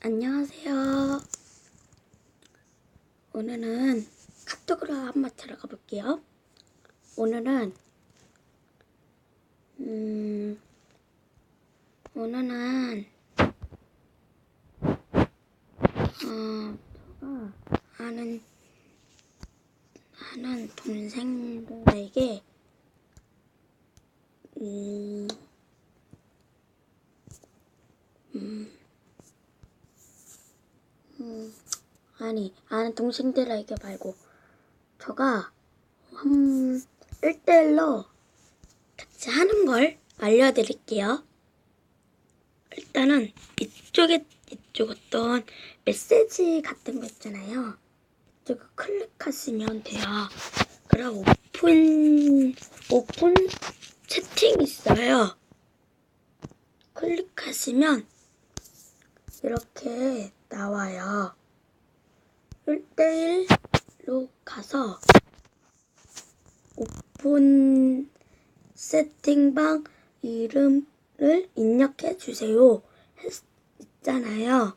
안녕하세요. 오늘은 카톡으로 한번 들어가 볼게요. 오늘은 음 오늘은 어 아는 아는 동생들에게 음, 음, 아니, 아는 동생들에게 말고, 저가, 한, 1대1로 같이 하는 걸 알려드릴게요. 일단은, 이쪽에, 이쪽 어떤 메시지 같은 거 있잖아요. 이쪽을 클릭하시면 돼요. 그럼 오픈, 오픈 채팅 있어요. 클릭하시면, 이렇게 나와요. 1대1로 가서 오픈 세팅방 이름을 입력해 주세요. 했, 있잖아요.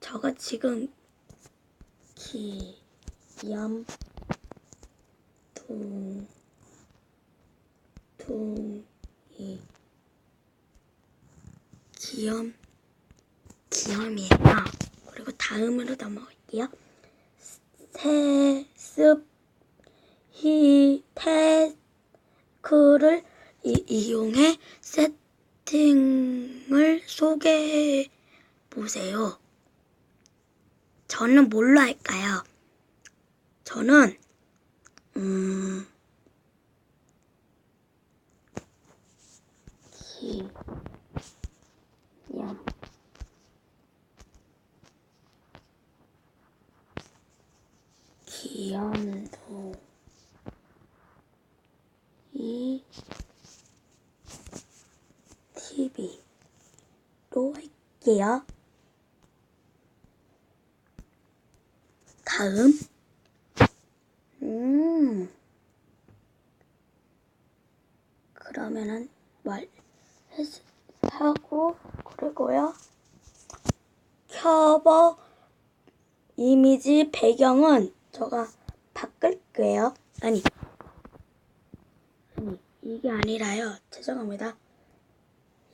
저가 지금 기염 동 동이 기염 기염이에요. 그리고 다음으로 넘어갈게요. 세습 히 테크를 이, 이용해 세팅을 소개해 보세요. 저는 뭘로 할까요? 저는 음 기 TV로 할게요. 다음. 음. 그러면은 말 하고 그리고요. 커버 이미지 배경은 제가 바꿀게요. 아니 이게 아니라요. 죄송합니다.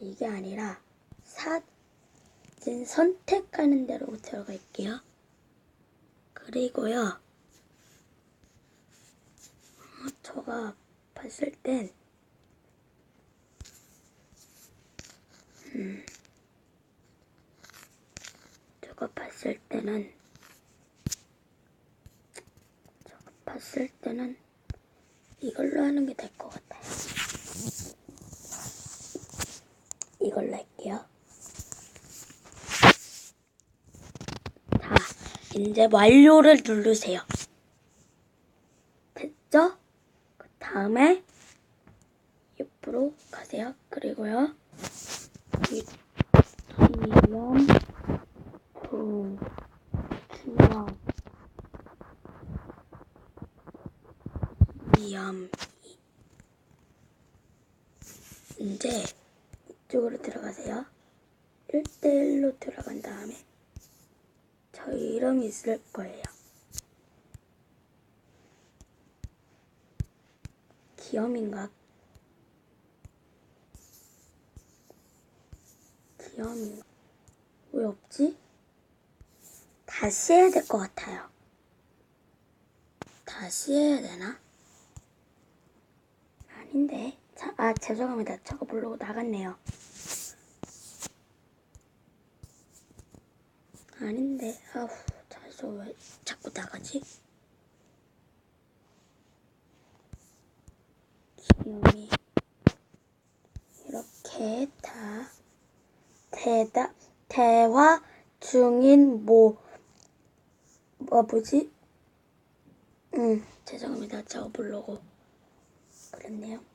이게 아니라 사진 선택하는 대로 들어갈게요. 그리고요. 어, 제가 봤을 땐 음, 제가 봤을 때는 봤을 때는 이걸로 하는 게 될 것 같아요. 이걸로 할게요. 자, 이제 완료를 누르세요. 됐죠? 그 다음에 옆으로 가세요. 그리고요. 이 기염 동 기염 위험 이제 이쪽으로 들어가세요. 1대1로 들어간 다음에 저 이름이 있을 거예요. 기염인가? 기염인가? 왜 없지? 다시 해야 될 것 같아요. 다시 해야 되나? 아닌데. 자, 아, 죄송합니다. 저거 모르고 나갔네요. 아닌데. 아우, 자서 왜 자꾸 나가지? 기염이 이렇게 다 대다 대화 중인 뭐, 뭐 뭐지? 음, 죄송합니다. 저거 모르고 그랬네요.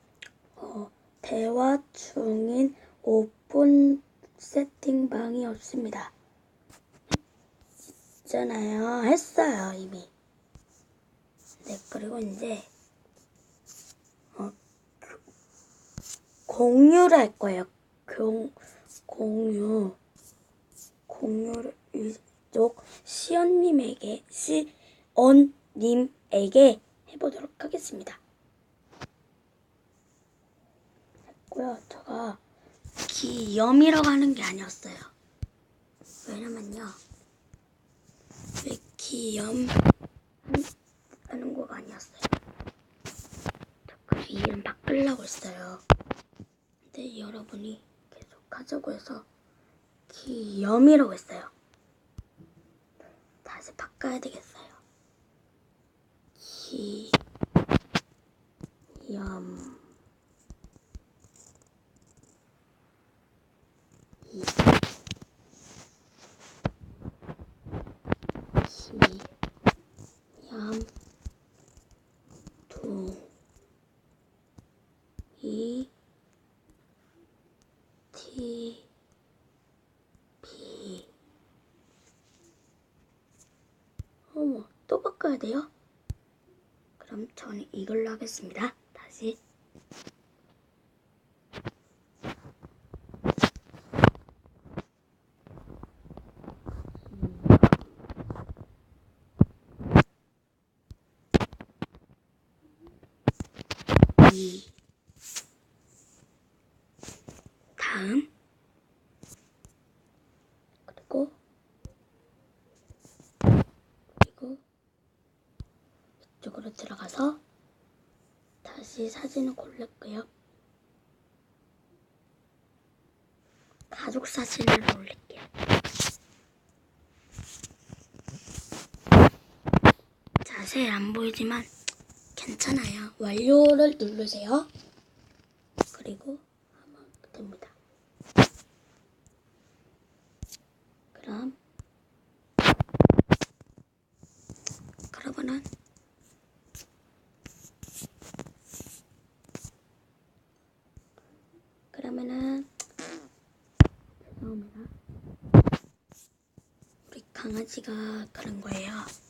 어, 대화 중인 오픈 세팅방이 없습니다. 있잖아요. 했어요, 이미. 네, 그리고 이제, 어, 그- 공유를 할 거예요. 공, 공유. 공유를 이쪽 시연님에게 시언님에게 해보도록 하겠습니다. 했고요. 제가 기염이라고 하는 게 아니었어요. 왜냐면요. 왜 기염 하는 거가 아니었어요. 그 이름 바꾸려고 했어요. 근데 여러분이 계속 하자고 해서 기염이라고 했어요. 다시 바꿔야 되겠어요. 기염 이 티, 비. 어머, 또 바꿔야 돼요? 그럼 저는 이걸로 하겠습니다. 다시. 이. 다음 그리고 그리고 이쪽으로 들어가서 다시 사진을 고를게요. 가족 사진을 올릴게요. 자세히 안 보이지만 괜찮아요. 완료를 누르세요. 그리고 하면 됩니다. 그럼 그러면은 그러면은. 우리 강아지가 그런 거예요.